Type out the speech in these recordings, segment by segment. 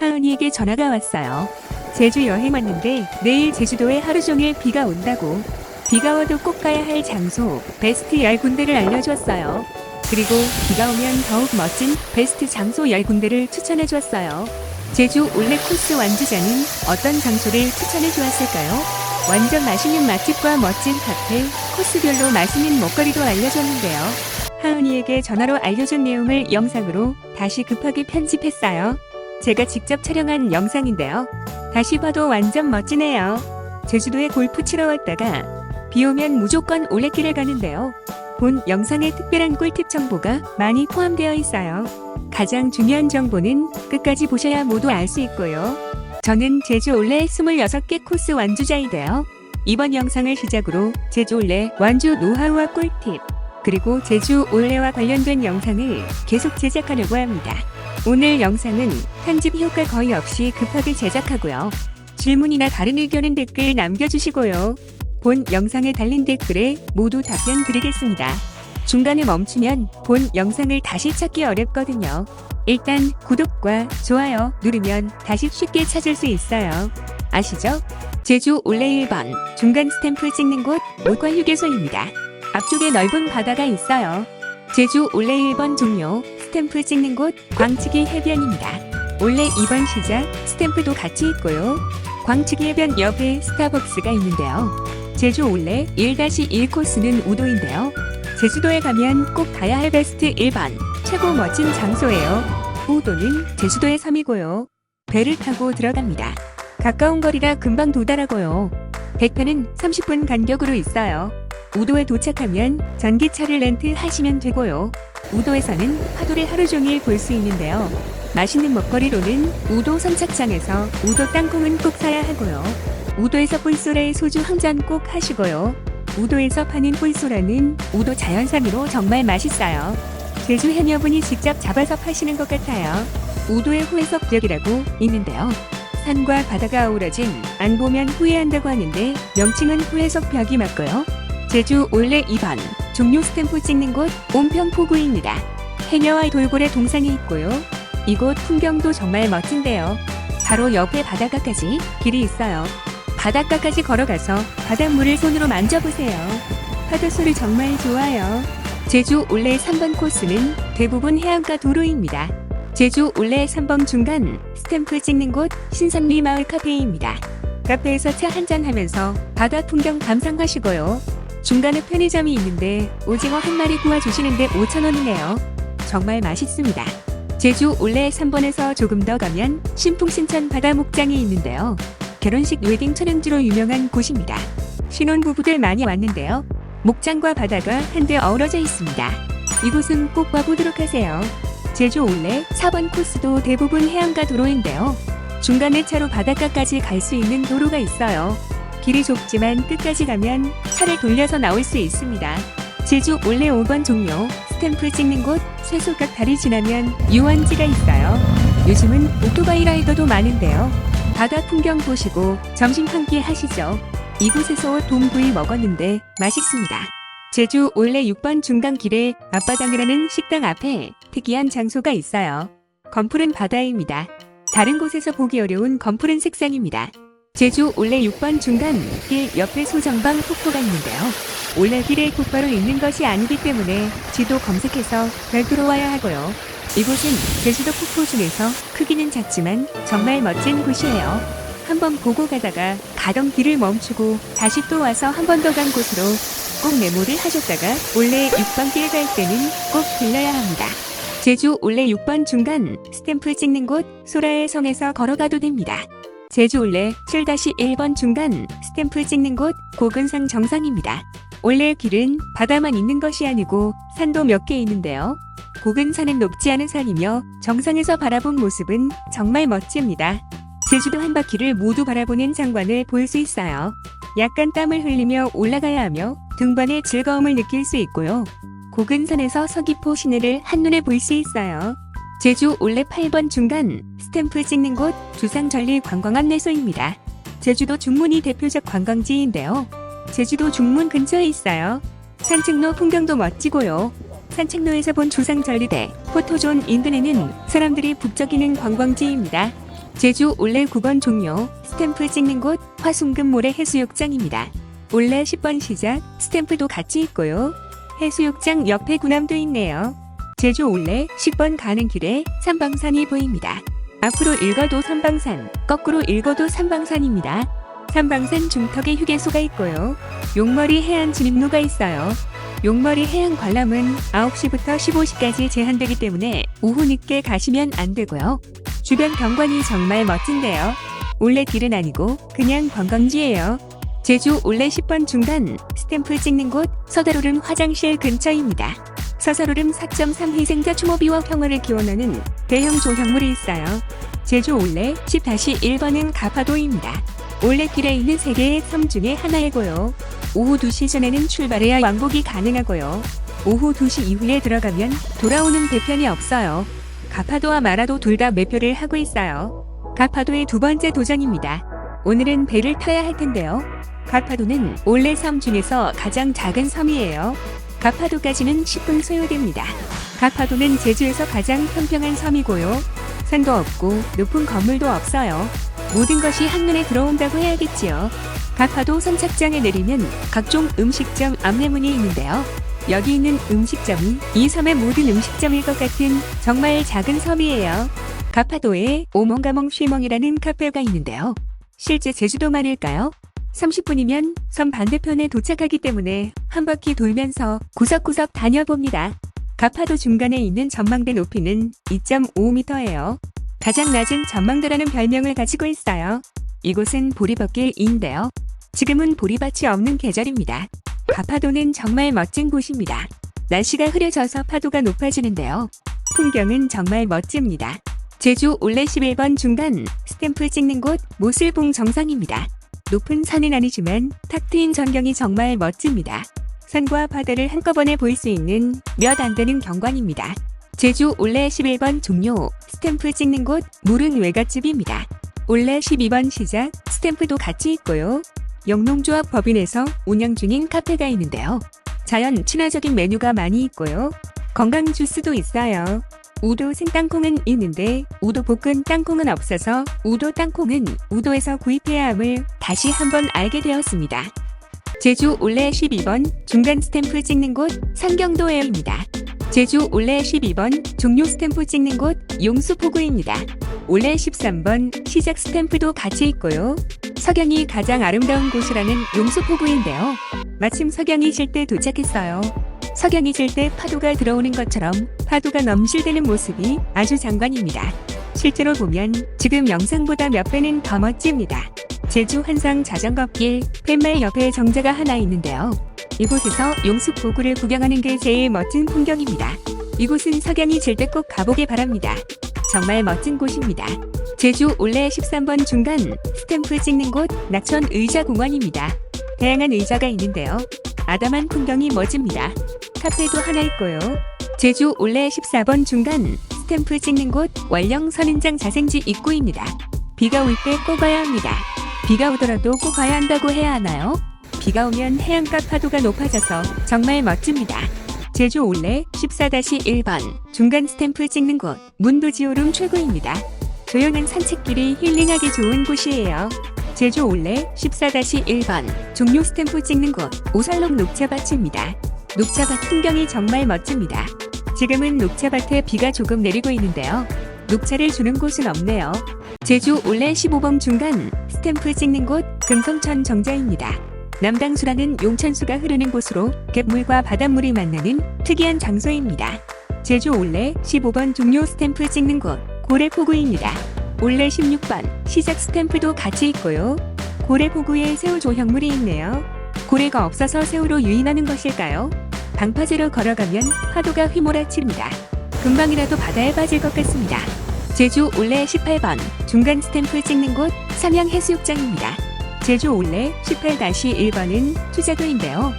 하은이에게 전화가 왔어요. 제주 여행 왔는데 내일 제주도에 하루 종일 비가 온다고. 비가 와도 꼭 가야 할 장소, 베스트 10군데를 알려줬어요. 그리고 비가 오면 더욱 멋진 베스트 장소 10군데를 추천해 주었어요. 제주 올레 코스 완주자는 어떤 장소를 추천해 주었을까요? 완전 맛있는 맛집과 멋진 카페, 코스별로 맛있는 먹거리도 알려줬는데요. 하은이에게 전화로 알려준 내용을 영상으로 다시 급하게 편집했어요. 제가 직접 촬영한 영상인데요. 다시 봐도 완전 멋지네요. 제주도에 골프 치러 왔다가 비 오면 무조건 올레길을 가는데요. 본 영상에 특별한 꿀팁 정보가 많이 포함되어 있어요. 가장 중요한 정보는 끝까지 보셔야 모두 알 수 있고요. 저는 제주 올레 26개 코스 완주자인데요. 이번 영상을 시작으로 제주 올레 완주 노하우와 꿀팁, 그리고 제주 올레와 관련된 영상을 계속 제작하려고 합니다. 오늘 영상은 편집 효과 거의 없이 급하게 제작하고요. 질문이나 다른 의견은 댓글 남겨주시고요. 본 영상에 달린 댓글에 모두 답변 드리겠습니다. 중간에 멈추면 본 영상을 다시 찾기 어렵거든요. 일단 구독과 좋아요 누르면 다시 쉽게 찾을 수 있어요. 아시죠? 제주 올레 1번 중간 스탬프 찍는 곳 목화 휴게소입니다. 앞쪽에 넓은 바다가 있어요. 제주 올레 1번 종료 스탬프 찍는 곳 광치기 해변입니다. 올레 2번 시작 스탬프도 같이 있고요. 광치기 해변 옆에 스타벅스가 있는데요. 제주 올레 1-1 코스는 우도인데요. 제주도에 가면 꼭 가야 할 베스트 1번 최고 멋진 장소예요. 우도는 제주도의 섬이고요. 배를 타고 들어갑니다. 가까운 거리라 금방 도달하고요. 백편은 30분 간격으로 있어요. 우도에 도착하면 전기차를 렌트 하시면 되고요. 우도에서는 파도를 하루 종일 볼 수 있는데요. 맛있는 먹거리로는 우도 선착장에서 우도 땅콩은 꼭 사야 하고요. 우도에서 뿔소라의 소주 한 잔 꼭 하시고요. 우도에서 파는 뿔소라는 우도 자연산으로 정말 맛있어요. 제주 해녀분이 직접 잡아서 파시는 것 같아요. 우도의 후해석벽이라고 있는데요. 산과 바다가 어우러진 안 보면 후회한다고 하는데 명칭은 후해석벽이 맞고요. 제주 올레 2번 종료 스탬프 찍는 곳 온평포구입니다. 해녀와 돌고래 동상이 있고요. 이곳 풍경도 정말 멋진데요. 바로 옆에 바닷가까지 길이 있어요. 바닷가까지 걸어가서 바닷물을 손으로 만져보세요. 파도 소리 정말 좋아요. 제주 올레 3번 코스는 대부분 해안가 도로입니다. 제주 올레 3번 중간 스탬프 찍는 곳 신선리 마을 카페입니다. 카페에서 차 한잔 하면서 바다 풍경 감상하시고요. 중간에 편의점이 있는데 오징어 한 마리 구워주시는데 5,000원이네요. 정말 맛있습니다. 제주 올레 3번에서 조금 더 가면 신풍신천 바다 목장이 있는데요. 결혼식 웨딩 촬영지로 유명한 곳입니다. 신혼부부들 많이 왔는데요. 목장과 바다가 한데 어우러져 있습니다. 이곳은 꼭 와보도록 하세요. 제주 올레 4번 코스도 대부분 해안가 도로인데요. 중간에 차로 바닷가까지 갈 수 있는 도로가 있어요. 길이 좁지만 끝까지 가면 차를 돌려서 나올 수 있습니다. 제주 올레 5번 종료 스탬프 찍는 곳 쇠소각 다리 지나면 유원지가 있어요. 요즘은 오토바이 라이더도 많은데요. 바다 풍경 보시고 점심 한 끼 하시죠. 이곳에서 동구이 먹었는데 맛있습니다. 제주 올레 6번 중간길에 앞바당이라는 식당 앞에 특이한 장소가 있어요. 건풀은 바다입니다. 다른 곳에서 보기 어려운 건풀은 색상입니다. 제주 올레 6번 중간 길 옆에 소정방 폭포가 있는데요. 올레길에 곧바로 있는 것이 아니기 때문에 지도 검색해서 별도로 와야 하고요. 이곳은 제주도 폭포 중에서 크기는 작지만 정말 멋진 곳이에요. 한번 보고 가다가 가던 길을 멈추고 다시 또 와서 한 번 더 간 곳으로 꼭 메모를 하셨다가 올레 6번 길 갈 때는 꼭 들려야 합니다. 제주 올레 6번 중간 스탬프 찍는 곳 소라의 성에서 걸어가도 됩니다. 제주 올레 7-1번 중간 스탬프 찍는 곳 고근상 정상입니다. 올레 길은 바다만 있는 것이 아니고 산도 몇 개 있는데요. 고근산은 높지 않은 산이며 정상에서 바라본 모습은 정말 멋집니다. 제주도 한 바퀴를 모두 바라보는 장관을 볼 수 있어요. 약간 땀을 흘리며 올라가야 하며 등반의 즐거움을 느낄 수 있고요. 고근산에서 서귀포 시내를 한눈에 볼 수 있어요. 제주 올레 8번 중간 스탬프 찍는 곳 주상전리 관광 안내소입니다. 제주도 중문이 대표적 관광지인데요. 제주도 중문 근처에 있어요. 산책로 풍경도 멋지고요. 산책로에서 본 주상전리대 포토존 인근에는 사람들이 북적이는 관광지입니다. 제주 올레 9번 종료 스탬프 찍는 곳 화순금 모래 해수욕장입니다. 올레 10번 시작 스탬프도 같이 있고요. 해수욕장 옆에 군함도 있네요. 제주 올레 10번 가는 길에 삼방산이 보입니다. 앞으로 읽어도 삼방산, 거꾸로 읽어도 삼방산입니다. 삼방산 중턱에 휴게소가 있고요. 용머리 해안 진입로가 있어요. 용머리 해안 관람은 9시부터 15시까지 제한되기 때문에 오후 늦게 가시면 안 되고요. 주변 경관이 정말 멋진데요. 올레 길은 아니고 그냥 관광지예요. 제주 올레 10번 중간 스탬프 찍는 곳 서다로름 화장실 근처입니다. 서서로름 4.3 희생자 추모비와 평화를 기원하는 대형 조형물이 있어요. 제주 올레 10-1번은 가파도입니다. 올레길에 있는 세 개의 섬 중에 하나이고요. 오후 2시 전에는 출발해야 왕복이 가능하고요. 오후 2시 이후에 들어가면 돌아오는 배편이 없어요. 가파도와 마라도 둘 다 매표를 하고 있어요. 가파도의 두 번째 도전입니다. 오늘은 배를 타야 할 텐데요. 가파도는 올레 섬 중에서 가장 작은 섬이에요. 가파도까지는 10분 소요됩니다. 가파도는 제주에서 가장 평평한 섬이고요. 산도 없고 높은 건물도 없어요. 모든 것이 한눈에 들어온다고 해야겠지요. 가파도 선착장에 내리면 각종 음식점 안내문이 있는데요. 여기 있는 음식점이 이 섬의 모든 음식점일 것 같은 정말 작은 섬이에요. 가파도에 오멍가멍 쉬멍이라는 카페가 있는데요. 실제 제주도만일까요? 30분이면 섬 반대편에 도착하기 때문에 한 바퀴 돌면서 구석구석 다녀봅니다. 가파도 중간에 있는 전망대 높이는 2.5m예요. 가장 낮은 전망대라는 별명을 가지고 있어요. 이곳은 보리벚길인데요. 지금은 보리밭이 없는 계절입니다. 가파도는 정말 멋진 곳입니다. 날씨가 흐려져서 파도가 높아지는데요. 풍경은 정말 멋집니다. 제주 올레 11번 중간 스탬프 찍는 곳 모슬봉 정상입니다. 높은 산은 아니지만 탁 트인 전경이 정말 멋집니다. 산과 바다를 한꺼번에 볼 수 있는 몇 안 되는 경관입니다. 제주 올레 11번 종료 스탬프 찍는 곳 물은 외갓집입니다. 올레 12번 시작 스탬프도 같이 있고요. 영농조합 법인에서 운영 중인 카페가 있는데요. 자연 친화적인 메뉴가 많이 있고요. 건강 주스도 있어요. 우도 생땅콩은 있는데 우도 볶은 땅콩은 없어서 우도 땅콩은 우도에서 구입해야 함을 다시 한번 알게 되었습니다. 제주 올레 12번 중간 스탬프 찍는 곳 상경도에입니다. 제주 올레 12번 종료 스탬프 찍는 곳 용수포구입니다. 올레 13번 시작 스탬프도 같이 있고요. 석양이 가장 아름다운 곳이라는 용수포구인데요. 마침 석양이 질 때 도착했어요. 석양이 질 때 파도가 들어오는 것처럼 파도가 넘실대는 모습이 아주 장관입니다. 실제로 보면 지금 영상보다 몇 배는 더 멋집니다. 제주 환상 자전거길 팻말 옆에 정자가 하나 있는데요. 이곳에서 용수포구를 구경하는 게 제일 멋진 풍경입니다. 이곳은 석양이 질 때 꼭 가보길 바랍니다. 정말 멋진 곳입니다. 제주 올레 13번 중간 스탬프 찍는 곳 낙천 의자공원입니다. 다양한 의자가 있는데요. 아담한 풍경이 멋집니다. 카페도 하나 있고요. 제주 올레 14번 중간 스탬프 찍는 곳 월령 선인장 자생지 입구입니다. 비가 올 때 꼭 와야 합니다. 비가 오더라도 꼭 와야 한다고 해야 하나요? 비가 오면 해안가 파도가 높아져서 정말 멋집니다. 제주 올레 14-1번 중간 스탬프 찍는 곳 문도지오름 최고입니다. 조용한 산책길이 힐링하기 좋은 곳이에요. 제주 올레 14-1번 종료 스탬프 찍는 곳 오살록 녹차밭입니다. 녹차밭 풍경이 정말 멋집니다. 지금은 녹차밭에 비가 조금 내리고 있는데요. 녹차를 주는 곳은 없네요. 제주 올레 15번 중간 스탬프 찍는 곳 금성천 정자입니다. 남당수라는 용천수가 흐르는 곳으로 갯물과 바닷물이 만나는 특이한 장소입니다. 제주 올레 15번 종료 스탬프 찍는 곳 고래포구입니다. 올레 16번 시작 스탬프도 같이 있고요. 고래 포구에 새우 조형물이 있네요. 고래가 없어서 새우로 유인하는 것일까요? 방파제로 걸어가면 파도가 휘몰아칩니다. 금방이라도 바다에 빠질 것 같습니다. 제주 올레 18번 중간 스탬프 찍는 곳 삼양해수욕장입니다. 제주 올레 18-1번은 투자도인데요.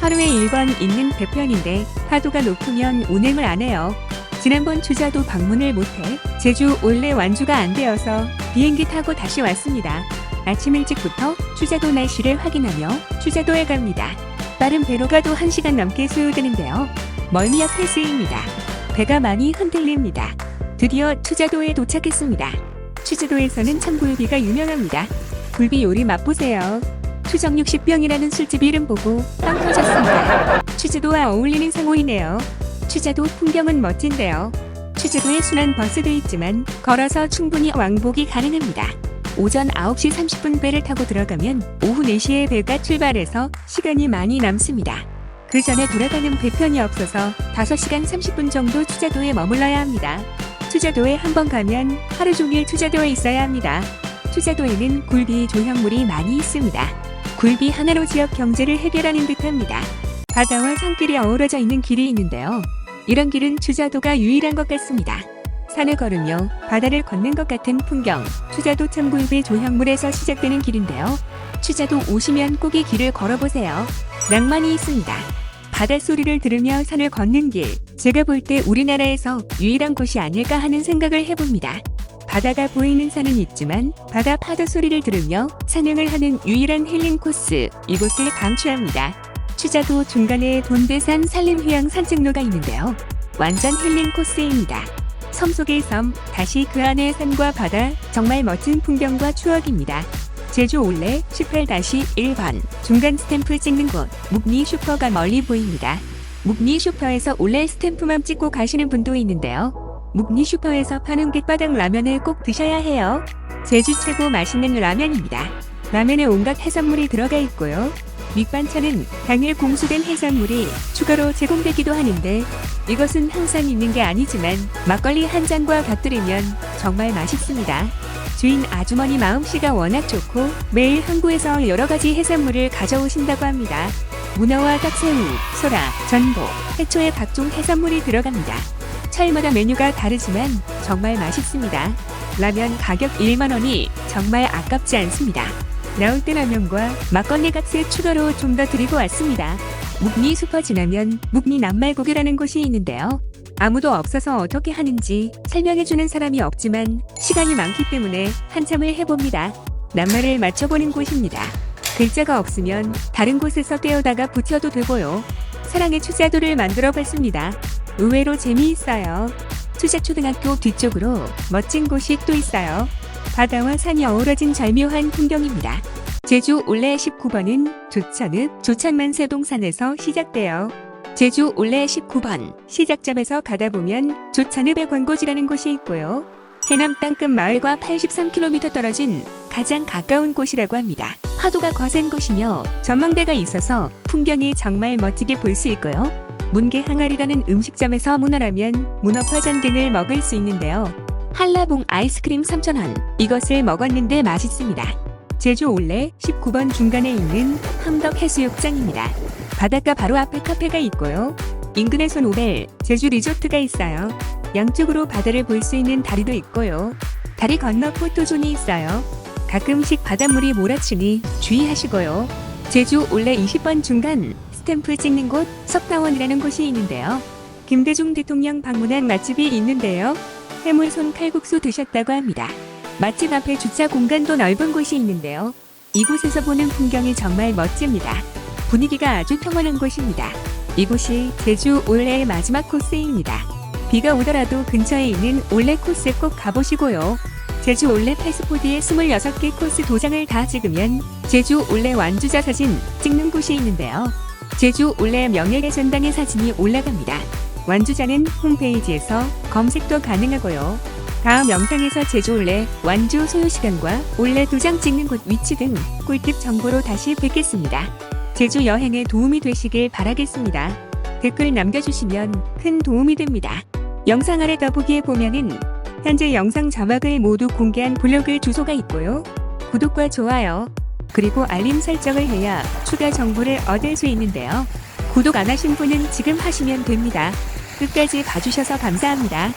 하루에 1번 있는 배편인데 파도가 높으면 운행을 안 해요. 지난번 투자도 방문을 못해 제주 올레 완주가 안 되어서 비행기 타고 다시 왔습니다. 아침 일찍부터 투자도 날씨를 확인하며 투자도에 갑니다. 빠른 배로 가도 1시간 넘게 소요되는데요. 멀미약 패스입니다. 배가 많이 흔들립니다. 드디어 투자도에 도착했습니다. 취지도에서는 참굴비가 유명합니다. 굴비 요리 맛보세요. 추정 60병이라는 술집 이름 보고 빵 터졌습니다. 취지도와 어울리는 상호이네요. 취자도 풍경은 멋진데요. 취지도에 순환 버스도 있지만 걸어서 충분히 왕복이 가능합니다. 오전 9시 30분 배를 타고 들어가면 오후 4시에 배가 출발해서 시간이 많이 남습니다. 그 전에 돌아가는 배편이 없어서 5시간 30분 정도 투자도에 머물러야 합니다. 투자도에 한번 가면 하루 종일 투자도에 있어야 합니다. 투자도에는 굴비 조형물이 많이 있습니다. 굴비 하나로 지역 경제를 해결하는 듯합니다. 바다와 산길이 어우러져 있는 길이 있는데요. 이런 길은 투자도가 유일한 것 같습니다. 산을 걸으며 바다를 걷는 것 같은 풍경, 투자도 참굴비 조형물에서 시작되는 길인데요. 투자도 오시면 꼭 이 길을 걸어보세요. 낭만이 있습니다. 바닷소리를 들으며 산을 걷는 길, 제가 볼 때 우리나라에서 유일한 곳이 아닐까 하는 생각을 해봅니다. 바다가 보이는 산은 있지만 바다 파도 소리를 들으며 산행을 하는 유일한 힐링 코스, 이곳을 강추합니다. 취자도 중간에 돈대산 산림휴양 산책로가 있는데요. 완전 힐링 코스입니다. 섬 속의 섬, 다시 그 안의 산과 바다, 정말 멋진 풍경과 추억입니다. 제주 올레 18-1번 중간 스탬프 찍는 곳 묵니 슈퍼가 멀리 보입니다. 묵니 슈퍼에서 올레 스탬프만 찍고 가시는 분도 있는데요. 묵니 슈퍼에서 파는 객바닥 라면을 꼭 드셔야 해요. 제주 최고 맛있는 라면입니다. 라면에 온갖 해산물이 들어가 있고요. 밑반찬은 당일 공수된 해산물이 추가로 제공되기도 하는데 이것은 항상 있는 게 아니지만 막걸리 한 잔과 곁들이면 정말 맛있습니다. 주인 아주머니 마음씨가 워낙 좋고 매일 항구에서 여러 가지 해산물을 가져오신다고 합니다. 문어와 딱새우, 소라, 전복, 해초의 각종 해산물이 들어갑니다. 차일마다 메뉴가 다르지만 정말 맛있습니다. 라면 가격 1만원이 정말 아깝지 않습니다. 나올 때 라면과 막걸리 값을 추가로 좀 더 드리고 왔습니다. 묵니 슈퍼 지나면 묵니 낱말고개라는 곳이 있는데요. 아무도 없어서 어떻게 하는지 설명해주는 사람이 없지만 시간이 많기 때문에 한참을 해봅니다. 낱말을 맞춰보는 곳입니다. 글자가 없으면 다른 곳에서 떼어다가 붙여도 되고요. 사랑의 투자도를 만들어 봤습니다. 의외로 재미있어요. 투자초등학교 뒤쪽으로 멋진 곳이 또 있어요. 바다와 산이 어우러진 절묘한 풍경입니다. 제주 올레 19번은 조천읍 조천만세동산에서 시작돼요. 제주 올레 19번 시작점에서 가다 보면 조천읍의 광고지라는 곳이 있고요. 해남 땅끝 마을과 83km 떨어진 가장 가까운 곳이라고 합니다. 파도가 거센 곳이며 전망대가 있어서 풍경이 정말 멋지게 볼 수 있고요. 문개 항아리라는 음식점에서 문어라면, 문어 파전 등을 먹을 수 있는데요. 한라봉 아이스크림 3,000원. 이것을 먹었는데 맛있습니다. 제주 올레 19번 중간에 있는 함덕 해수욕장입니다. 바닷가 바로 앞에 카페가 있고요. 인근에선 오벨, 제주 리조트가 있어요. 양쪽으로 바다를 볼 수 있는 다리도 있고요. 다리 건너 포토존이 있어요. 가끔씩 바닷물이 몰아치니 주의하시고요. 제주 올레 20번 중간 스탬프 찍는 곳 석다원이라는 곳이 있는데요. 김대중 대통령 방문한 맛집이 있는데요. 해물손 칼국수 드셨다고 합니다. 맛집 앞에 주차 공간도 넓은 곳이 있는데요. 이곳에서 보는 풍경이 정말 멋집니다. 분위기가 아주 평온한 곳입니다. 이곳이 제주 올레의 마지막 코스입니다. 비가 오더라도 근처에 있는 올레 코스 꼭 가보시고요. 제주 올레 패스포드에 26개 코스 도장을 다 찍으면 제주 올레 완주자 사진 찍는 곳이 있는데요. 제주 올레 명예의 전당의 사진이 올라갑니다. 완주자는 홈페이지에서 검색도 가능하고요. 다음 영상에서 제주 올레 완주 소요 시간과 올레 도장 찍는 곳 위치 등 꿀팁 정보로 다시 뵙겠습니다. 제주 여행에 도움이 되시길 바라겠습니다. 댓글 남겨주시면 큰 도움이 됩니다. 영상 아래 더보기에 보면은 현재 영상 자막을 모두 공개한 블로그 주소가 있고요. 구독과 좋아요, 그리고 알림 설정을 해야 추가 정보를 얻을 수 있는데요. 구독 안 하신 분은 지금 하시면 됩니다. 끝까지 봐주셔서 감사합니다.